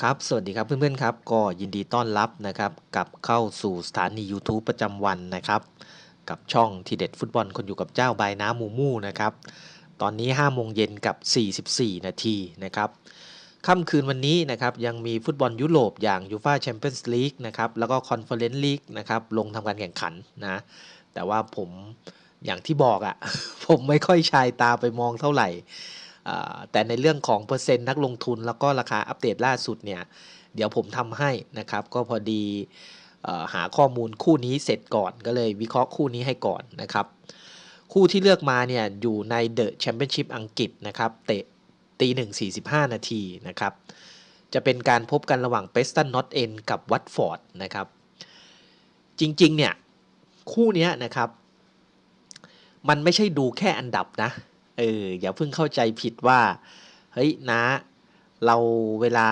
ครับ สวัสดีครับเพื่อนๆครับ ก็ยินดีต้อนรับนะครับกลับเข้าสู่สถานี YouTube ประจำวันนะครับ กับช่องทีเด็ดฟุตบอลคนอยู่กับเจ้าบายน้ำมูมูนะครับ ตอนนี้5โมงเย็นกับ 44 นาทีนะครับค่ำคืนวันนี้นะครับยังมีฟุตบอลยุโรปอย่างยูฟาแชมเปี้ยนส์ลีกนะครับแล้วก็คอนเฟอเรนซ์ลีกนะครับลงทำการแข่งขันนะแต่ว่าผมอย่างที่บอกอะ่ะ ผมไม่ค่อยชายตาไปมองเท่าไหร่ แต่ในเรื่องของเปอร์เซ็นต์นักลงทุน แล้วก็ราคาอัปเดตล่าสุดเนี่ยเดี๋ยวผมทำให้นะครับ ก็พอดีอหาข้อมูลคู่นี้เสร็จก่อนก็เลยวิเคราะห์คู่นี้ให้ก่อนนะครับ คู่ที่เลือกมาเนี่ยอยู่ในเดอะแชมเปี้ยนชิพอังกฤษนะครับเตะตีหนึ่งสี่สิบห้านาทีนะครับจะเป็นการพบกันระหว่างเปสตันนอตเอนกับวัตฟอร์ดนะครับ จริงๆเนี่ย คู่นี้นะครับ มันไม่ใช่ดูแค่อันดับนะ เอออย่าเพิ่งเข้าใจผิดว่า เฮ้ยนะ เราเวลา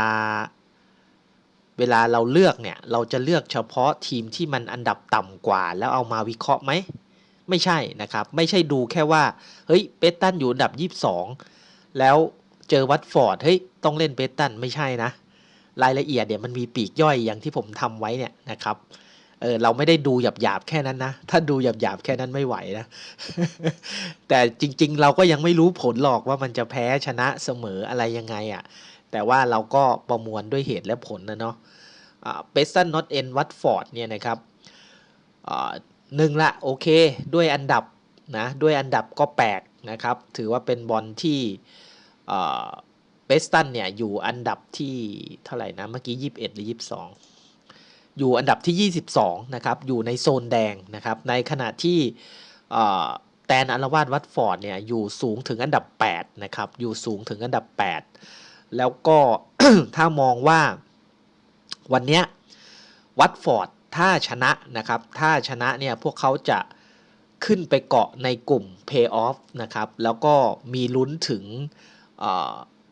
เวลาเราเลือกเนี่ย เราจะเลือกเฉพาะทีมที่มันอันดับต่ำกว่า แล้วเอามาวิเคราะห์ไหม ไม่ใช่นะครับ ไม่ใช่ดูแค่ว่า เฮ้ยเปตันอยู่อันดับ 22 แล้วเจอวัตฟอร์ด เฮ้ย ต้องเล่นเปตันไม่ใช่นะ รายละเอียดเนี่ยมันมีปีกย่อยอย่างที่ผมทำไว้เนี่ยนะครับ เออเราไม่ได้ดูหยาบๆแค่นั้นนะ ถ้าดูหยาบๆแค่นั้นไม่ไหวนะ แต่จริง ๆ เราก็ยังไม่รู้ผลหรอกว่ามันจะแพ้ชนะเสมออะไรยังไงอะ่ะ แต่ว่าเราก็ประมวลด้วยเหตุและผลนะเนาะเปสันนอตเอ็นวัตฟอร์ดเนี่ยนะครับหนึ่งละโอเค ด้วยอันดับนะด้วยอันดับก็แปลกนะครับ ถือว่าเป็นบอลที่เปสตันเนี่ยอยู่อันดับที่เท่าไหร่นะ เมื่อกี้ 21 หรือ 22 อยู่อันดับที่ 22 นะครับ อยู่ในโซนแดงนะครับ ในขณะที่แตนอารวาสวัตฟอร์ดเนี่ยอยู่สูงถึงอันดับ 8 นะครับ อยู่สูงถึงอันดับ 8 แล้วก็ถ้ามองว่าวันเนี้ยวัตฟอร์ดถ้าชนะนะครับ ถ้าชนะเนี่ยพวกเขาจะขึ้นไปเกาะในกลุ่ม Play-off นะครับ แล้วก็มีลุ้นถึง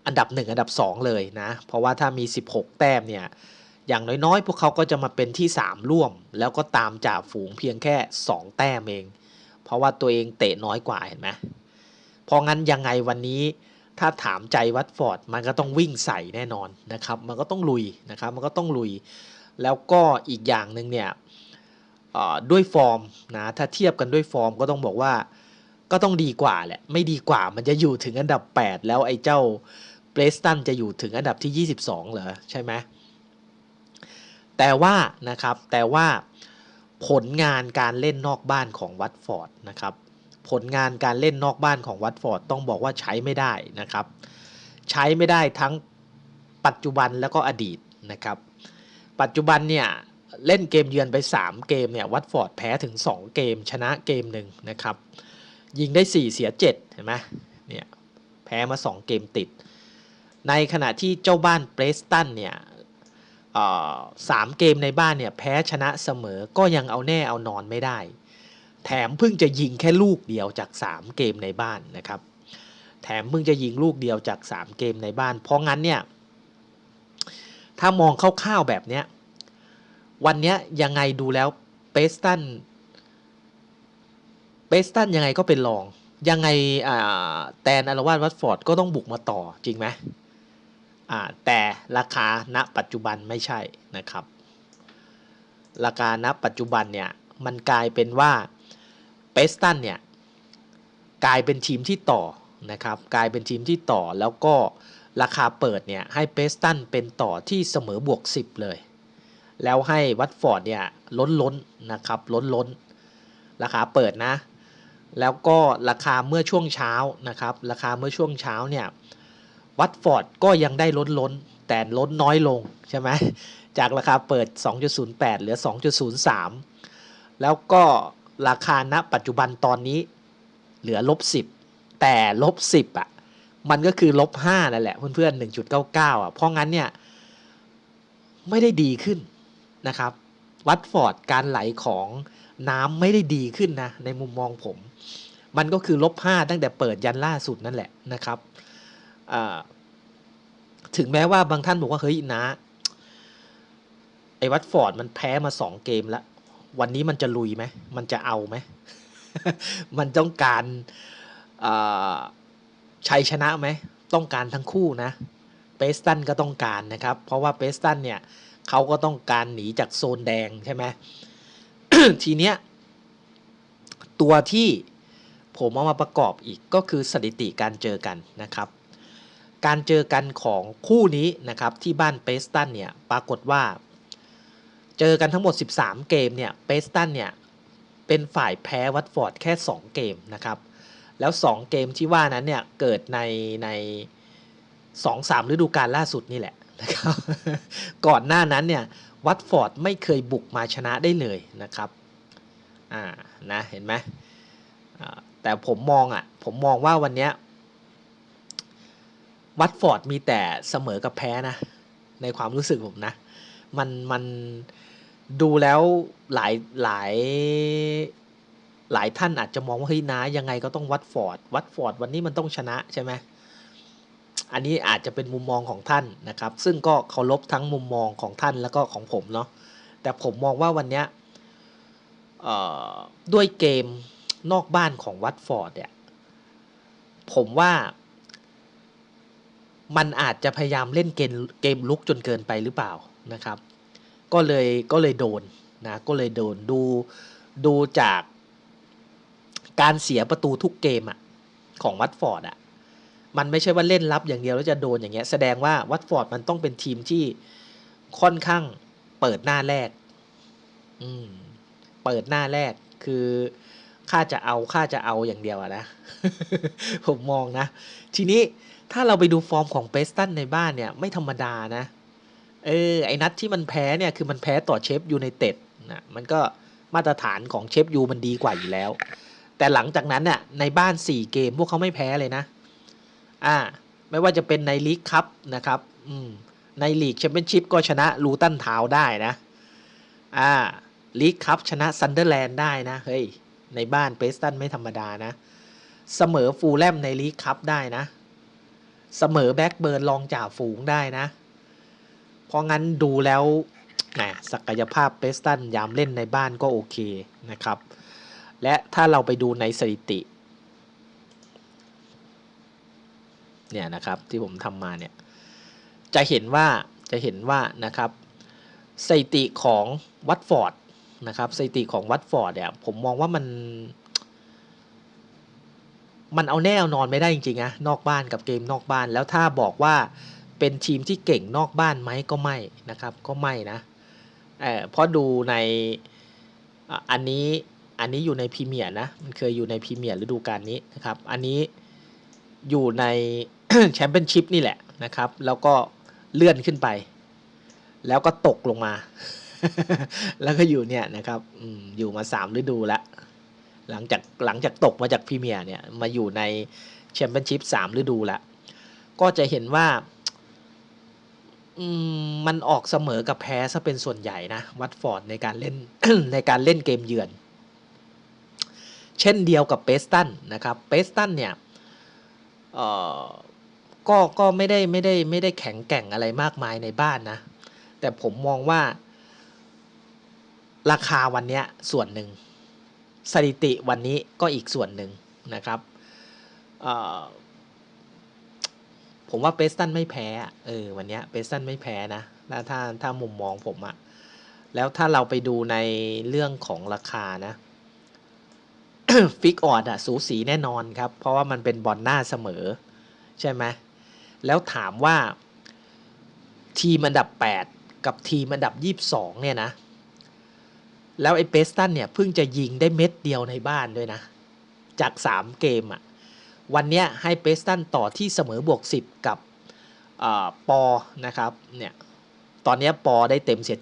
อันดับ 1 อันดับ 2 เลยนะ เพราะว่าถ้ามี 16 แต้มเนี่ย อย่างน้อยๆ พวกเขาก็จะมาเป็นที่ 3 ร่วม แล้วก็ตามจ่าฝูงเพียงแค่ 2 แต้มเอง เพราะว่าตัวเองเตะน้อยกว่าเห็นไหมพราะงั้นยังไงวันนี้ถ้าถามใจวัตฟอร์ดมันก็ต้องวิ่งใส่แน่นอนนะครับ มันก็ต้องลุยนะครับ มันก็ต้องลุย แล้วก็อีกอย่างหนึ่งเนี่ยด้วยฟอร์มนะถ้าเทียบกันด้วยฟอร์มก็ต้องบอกว่าก็ต้องดีกว่าแหละไม่ดีกว่ามันจะอยู่ถึงอันดับ 8 แล้วไอ้เจ้าเปรสตันจะอยู่ถึงอันดับที่ 22 เหรอใช่ไหม แต่ว่านะครับแต่ว่าผลงานการเล่นนอกบ้านของวัตฟอร์ดนะครับผลงานการเล่นนอกบ้านของวัตฟอร์ดต้องบอกว่าใช้ไม่ได้นะครับ ใช้ไม่ได้ทั้งปัจจุบันแล้วก็อดีตนะครับ ปัจจุบันเนี่ยเล่นเกมเยือนไป 3 เกมเนี่ยวัตฟอร์ดแพ้ถึง 2 เกม ชนะเกมหนึ่งนะครับ ยิงได้ 4 เสีย 7 เห็นไหมเนี่ยแพ้มา 2 เกมติด ในขณะที่เจ้าบ้านเปรสตันเนี่ย สามเกมในบ้านเนี่ยแพ้ชนะเสมอก็ยังเอาแน่เอานอนไม่ได้ แถมเพิ่งจะยิงแค่ลูกเดียวจาก 3 เกมในบ้านนะครับ แถมเพิ่งจะยิงลูกเดียวจาก 3 เกมในบ้าน เพราะงั้นเนี่ยถ้ามองคร่าวๆแบบเนี้ยวันนี้ยังไงดูแล้วเปสตันเปสตันยังไงก็เป็นรอง ยังไงแตนอารวาสวัตฟอร์ดก็ต้องบุกมาต่อจริงไหม แต่ราคาณปัจจุบันไม่ใช่นะครับ ราคาณปัจจุบันเนี่ยมันกลายเป็นว่าเปสตันเนี่ยกลายเป็นทีมที่ต่อนะครับ กลายเป็นทีมที่ต่อแล้วก็ราคาเปิดเนี่ยให้เปสตันเป็นต่อที่เสมอบวก 10 เลย แล้วให้วัตฟอร์ดเนี่ยล้นล้นนะครับล้นล้นราคาเปิดนะ แล้วก็ราคาเมื่อช่วงเช้านะครับ ราคาเมื่อช่วงเช้าเนี่ย วัตฟอร์ดก็ยังได้ล้นล้น แต่ล้นน้อยลงใช่ไหมจากราคาเปิด 2.08 เหลือ 2.03 แล้วก็ราคาณปัจจุบันตอนนี้เหลือลบ 10 แต่ลบ 10อะมันก็คือลบ5นั่นแหละเพื่อนๆ 1.99 อะ เพราะงั้นเนี่ยไม่ได้ดีขึ้นนะครับ วัตฟอร์ดการไหลของน้ำไม่ได้ดีขึ้นนะ ในมุมมองผม มันก็คือลบ5ตั้งแต่เปิดยันล่าสุดนั่นแหละนะครับ ถึงแม้ว่าบางท่านบอกว่าเฮ้ยนะไอ้วัตฟอร์ดมันแพ้มาสองเกมแล้ว วันนี้มันจะลุยไหมมันจะเอาไหมมันต้องการชัยชนะไหมต้องการทั้งคู่นะเปสตันก็ต้องการนะครับ เพราะว่าเปสตันเนี่ยเขาก็ต้องการหนีจากโซนแดงใช่ไหมทีเนี้ยตัวที่ผมเอามาประกอบอีกก็คือสถิติการเจอกันนะครับ การเจอกันของคู่นี้นะครับที่บ้านเปสตันเนี่ยปรากฏว่า เจอกันทั้งหมด 13 เกมเนี่ยเปสตันเนี่ยเป็นฝ่ายแพ้วัตฟอร์ดแค่ 2 เกมนะครับแล้ว 2 เกมที่ว่านั้นเนี่ยเกิดในใน2 3ฤดูกาลล่าสุดนี่แหละนะครับก่อนหน้านั้นเนี่ยวัตฟอร์ดไม่เคยบุกมาชนะได้เลยนะครับอ่านะเห็นไหมแต่ผมมองอะผมมองว่าวันเนี้ย วัตฟอร์ดมีแต่เสมอกับแพ้นะ ในความรู้สึกผมนะ มันมันดูแล้วหลายหลายหลายท่านอาจจะมองว่าเฮ้ยนะยังไงก็ต้องวัดฟอร์ดวัดฟอร์ดวันนี้มันต้องชนะใช่ไหมอันนี้อาจจะเป็นมุมมองของท่านนะครับ ซึ่งก็เคารพทั้งมุมมองของท่านแล้วก็ของผมเนาะแต่ผมมองว่าวันนี้ด้วยเกมนอกบ้านของวัตฟอร์ดเนี่ยผมว่า มันอาจจะพยายามเล่นเกมเกมลุกจนเกินไปหรือเปล่านะครับ ก็เลยก็เลยโดนนะก็เลยโดนดูดูจากการเสียประตูทุกเกมอะของวัตฟอร์ดอะมันไม่ใช่ว่าเล่นรับอย่างเดียวแล้วจะโดนอย่างเงี้ยแสดงว่าวัตฟอร์ดมันต้องเป็นทีมที่ค่อนข้างเปิดหน้าแรก อืม เปิดหน้าแรกคือข้าจะเอาข้าจะเอาอย่างเดียวอะนะ ผมมองนะ ทีนี้ ถ้าเราไปดูฟอร์มของเปสตันในบ้านเนี่ยไม่ธรรมดานะ เออไอ้นัดที่มันแพ้เนี่ยคือมันแพ้ต่อเชฟยูไนเต็ดนะมันก็มาตรฐานของเชฟยูมันดีกว่าอยู่แล้ว แต่หลังจากนั้นเนี่ยในบ้าน 4 เกมพวกเขาไม่แพ้เลยนะ อ่า ไม่ว่าจะเป็นในลีกคัพนะครับอืมในลีกแชมเปี้ยนชิพก็ชนะลูตันทาวได้นะ อ่าลีกคัพชนะซันเดอร์แลนด์ได้นะ เฮ้ย ในบ้านเปสตันไม่ธรรมดานะ เสมอฟูลแลมในลีกคัพได้นะ เสมอแบ็กเบิร์นรองจ่าฝูงได้นะ เพราะงั้นดูแล้วศักยภาพเปสตันยามเล่นในบ้านก็โอเคนะครับ และถ้าเราไปดูในสถิติ เนี่ยนะครับที่ผมทำมาเนี่ย จะเห็นว่าจะเห็นว่านะครับสถิติของวัตฟอร์ดนะครับสถิติของวัตฟอร์ดเนี่ยผมมองว่ามัน มันเอาแน่เอานอนไม่ได้จริงๆนะนอกบ้านกับเกมนอกบ้านแล้วถ้าบอกว่าเป็นทีมที่เก่งนอกบ้านไหมก็ไม่นะครับ ก็ไม่นะเออเพราะดูในอันนี้อันนี้อยู่ในพรีเมียร์นะ มันเคยอยู่ในพรีเมียร์ฤดูกาลนี้นะครับ อันนี้อยู่ในแชมเปี้ยนชิพนี่แหละนะครับ แล้วก็เลื่อนขึ้นไป แล้วก็ตกลงมา แล้วก็อยู่เนี่ยนะครับอยู่มาสามฤดูแล้ว หลังจากหลังจากตกมาจากพรีเมียร์เนี่ยมาอยู่ในแชมเปี้ยนชิพสามฤดูแล้วก็จะเห็นว่ามันออกเสมอกับแพ้ซะเป็นส่วนใหญ่นะวัตฟอร์ดในการเล่นในการเล่นเกมเยือน เช่นเดียวกับเปสตันนะครับเปสตันเนี่ยก็ก็ไม่ได้ไม่ได้ไม่ได้แข็งแกร่งอะไรมากมายในบ้านนะ แต่ผมมองว่าราคาวันนี้ส่วนหนึ่ง สถิติวันนี้ก็อีกส่วนหนึ่งนะครับผมว่าเปสตันไม่แพ้เออวันนี้เปสตันไม่แพ้นะแล้วถ้าถ้ามุมมองผมอะแล้วถ้าเราไปดูในเรื่องของราคานะฟิกออดอะสูสีแน่นอนครับ เพราะว่ามันเป็นบอลหน้าเสมอ ใช่ไหมแล้วถามว่าทีมอันดับ 8 กับทีมอันดับ 22 เนี่ยนะ แล้วไอ้เปสตันเนี่ยเพิ่งจะยิงได้เม็ดเดียวในบ้านด้วยนะ จาก 3 เกมอะวันนี้ให้เปสตันต่อที่เสมอบวก 10 กับปอนะครับเนี่ยตอนนี้ปอได้เต็มเสีย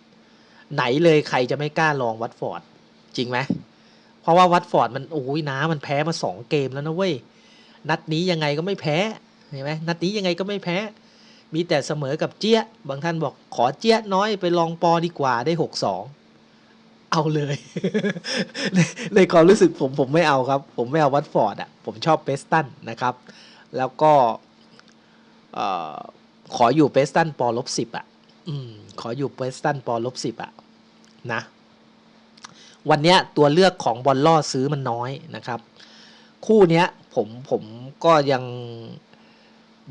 77 ไหนเลยใครจะไม่กล้าลองวัตฟอร์ดจริงไหมเพราะว่าวัตฟอร์ดมันโอ้ยน้ามันแพ้มา 2 เกมแล้วนะเว้ยนัดนี้ยังไงก็ไม่แพ้เห็นไหมนัดนี้ยังไงก็ไม่แพ้ มีแต่เสมอกับเจี๊ยบางท่านบอกขอเจี๊ยน้อยไปลองปอดีกว่าได้ 6-2 เอาเลยในในความรู้สึกผมผมไม่เอาครับ ผมไม่เอาวัตฟอร์ดอะผมชอบเปสตันนะครับ แล้วก็ขออยู่เปสตันปอลบสิบอะอขออยู่เปสตันปอลบสิบอะนะ วันนี้ตัวเลือกของบอลล่อซื้อมันน้อยนะครับ คู่นี้ผมผมก็ยัง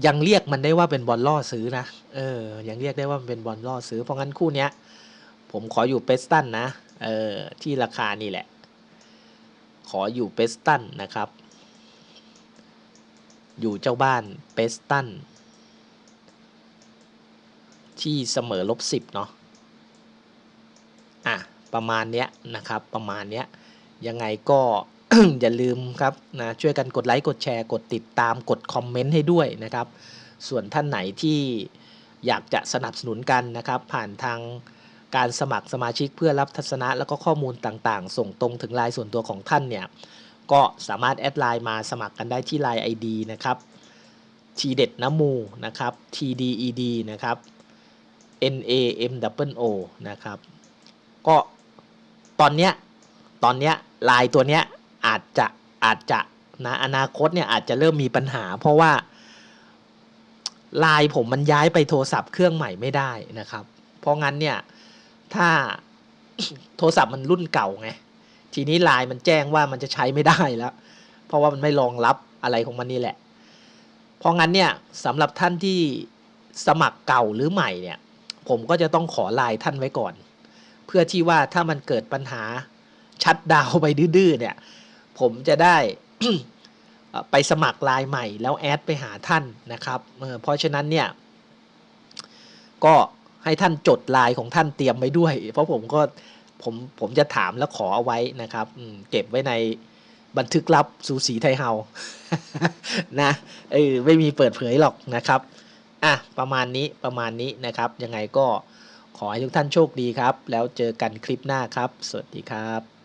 ยังเรียกมันได้ว่าเป็นบอลล่อซื้อนะ เออ ยังเรียกได้ว่ามันเป็นบอลล่อซื้อ เพราะงั้นคู่เนี้ย ผมขออยู่เปสตันนะ เออที่ราคานี่แหละ ขออยู่เปสตันนะครับ อยู่เจ้าบ้านเปสตันที่เสมอลบสิบเนาะอะประมาณเนี้ยนะครับประมาณเนี้ยยังไงก็อย่าลืมครับนะช่วยกันกดไลค์กดแชร์ กดติดตามกดคอมเมนต์ให้ด้วยนะครับ ส่วนท่านไหนที่อยากจะสนับสนุนกันนะครับ ผ่านทาง การสมัครสมาชิกเพื่อรับทัศนะแล้วก็ข้อมูลต่างๆ ส่งตรงถึงไลน์ส่วนตัวของท่านเนี่ยก็สามารถแอดไลน์มาสมัครกันได้ที่ไลน์ ID นะครับทีเด็ดน้ำมูนะครับ TDED นะครับ NAMWO นะครับ ก็ตอนเนี้ยตอนเนี้ยไลน์ตัวเนี้ยอาจจะอาจจะนะอนาคตเนี่ยอาจจะเริ่มมีปัญหา เพราะว่าไลน์ผมมันย้ายไปโทรศัพท์เครื่องใหม่ไม่ได้นะครับ เพราะงั้นเนี่ย ถ้าโทรศัพท์มันรุ่นเก่าไง ทีนี้ไลน์มันแจ้งว่ามันจะใช้ไม่ได้แล้ว เพราะว่ามันไม่รองรับอะไรของมันนี่แหละ เพราะงั้นเนี่ยสำหรับท่านที่สมัครเก่าหรือใหม่เนี่ย ผมก็จะต้องขอไลน์ท่านไว้ก่อน เพื่อที่ว่าถ้ามันเกิดปัญหาชัดดาวไปดื้อเนี่ย ผมจะได้ไปสมัครไลน์ใหม่แล้วแอดไปหาท่านนะครับเพราะฉะนั้นเนี่ยก็ ให้ท่านจดลายของท่านเตรียมไว้ด้วย เพราะผมก็ผมผมจะถามแล้วขอเอาไว้นะครับเก็บไว้ในบันทึกลับสูสีไทยเฮานะเออไม่มีเปิดเผยหรอกนะครับอะประมาณนี้ประมาณนี้นะครับยังไงก็ขอให้ทุกท่านโชคดีครับ แล้วเจอกันคลิปหน้าครับ สวัสดีครับ